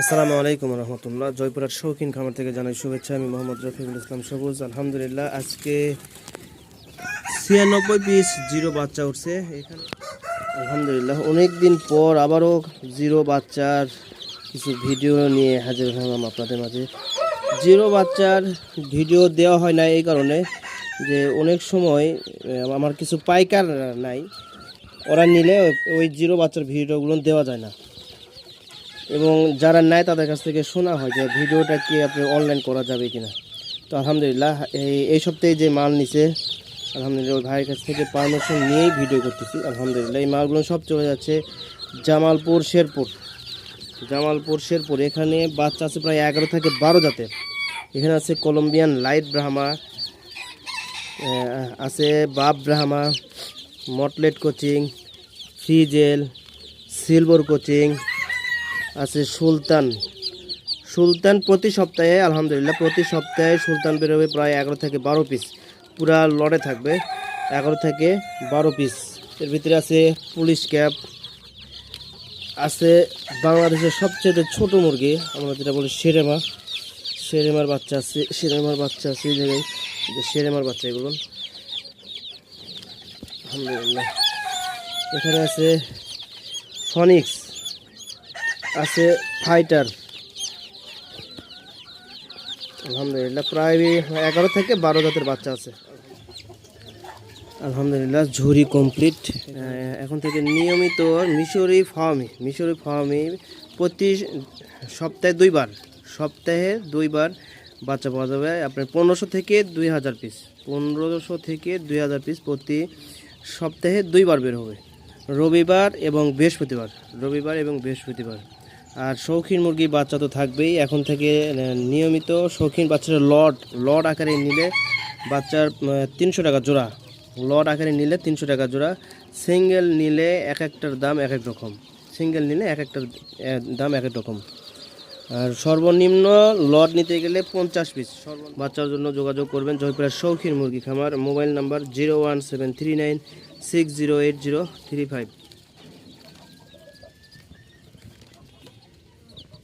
আসসালামু আলাইকুম রহমতুল্লাহ। জয়পুরহাট শৌখিন খামার থেকে জানাই শুভেচ্ছা। আমি মোহাম্মদ রফিকুল ইসলাম সবুজ। আলহামদুলিল্লাহ, আজকে ছিয়ানব্বই পিস জিরো বাচ্চা উঠছে। এখানে আলহামদুলিল্লাহ অনেক দিন পর আবারও জিরো বাচ্চার কিছু ভিডিও নিয়ে হাজির হলাম আপনাদের মাঝে। জিরো বাচ্চার ভিডিও দেওয়া হয় না এই কারণে যে অনেক সময় আমার কিছু পাইকার নাই। ওরা নিলে ওই জিরো বাচ্চার ভিডিওগুলো দেওয়া যায় না। এবং যারা নেয় তাদের কাছ থেকে শোনা হয় যে ভিডিওটা কি আপনি অনলাইন করা যাবে কিনা। তো আলহামদুলিল্লাহ, এই এই সপ্তাহে যে মাল নিছে, আলহামদুলিল্লাহ ওই ভাইয়ের কাছ থেকে পারমিশন নিয়েই ভিডিও করতেছি। আলহামদুলিল্লাহ, এই মালগুলো সব চলে যাচ্ছে জামালপুর শেরপুর। জামালপুর শেরপুর, এখানে বাচ্চা আছে প্রায় এগারো থেকে বারো জাতের। এখানে আছে কলম্বিয়ান লাইট ব্রাহ্মা আছে buff Brahma mottled cochin frizzle silver cochin আছে সুলতান। সুলতান প্রতি সপ্তাহে, আলহামদুলিল্লাহ, প্রতি সপ্তাহে সুলতান বেরোবে প্রায় এগারো থেকে বারো পিস পুরা লড়ে থাকবে, এগারো থেকে বারো পিস এর ভিতরে আছে পুলিশ ক্যাপ, আছে বাংলাদেশের সবচেয়ে ছোট মুরগি, আমরা যেটা বলি সেরেমা। সেরেমার বাচ্চা আছে, সেরেমার বাচ্চা আছে এই জায়গায়। সেরেমার বাচ্চা, এগুলো। আলহামদুলিল্লাহ। এখানে আছে ফনিক্স আছে ফাইটার। আলহামদুলিল্লাহ, প্রায় এগারো থেকে বারো জাতের বাচ্চা আছে। আলহামদুলিল্লাহ ঝুরি কমপ্লিট এখন থেকে নিয়মিত মিশরি ফার্মি মিশরি ফার্মি প্রতি সপ্তাহে দুইবার সপ্তাহে দুইবার বাচ্চা পাওয়া যাবে। আপনার পনেরোশো থেকে দুই হাজার পিস পনেরোশো থেকে দুই হাজার পিস প্রতি সপ্তাহে দুইবার বের হবে। রবিবার এবং বৃহস্পতিবার, রবিবার এবং বৃহস্পতিবার। আর শৌখিন মুরগি বাচ্চা তো থাকবেই। এখন থেকে নিয়মিত শৌখিন বাচ্চার লট লট আকারে নিলে বাচ্চার তিনশো টাকা জোড়া। লট আকারে নিলে তিনশো টাকা জোড়া। সিঙ্গেল নিলে এক একটার দাম এক এক রকম। সিঙ্গেল নিলে এক একটার দাম এক এক রকম। আর সর্বনিম্ন লট নিতে গেলে পঞ্চাশ পিস। বাচ্চার জন্য যোগাযোগ করবেন জয়পুরের শৌখিন মুরগি খামার। Mobile number zero one seven three nine six zero eight zero three five.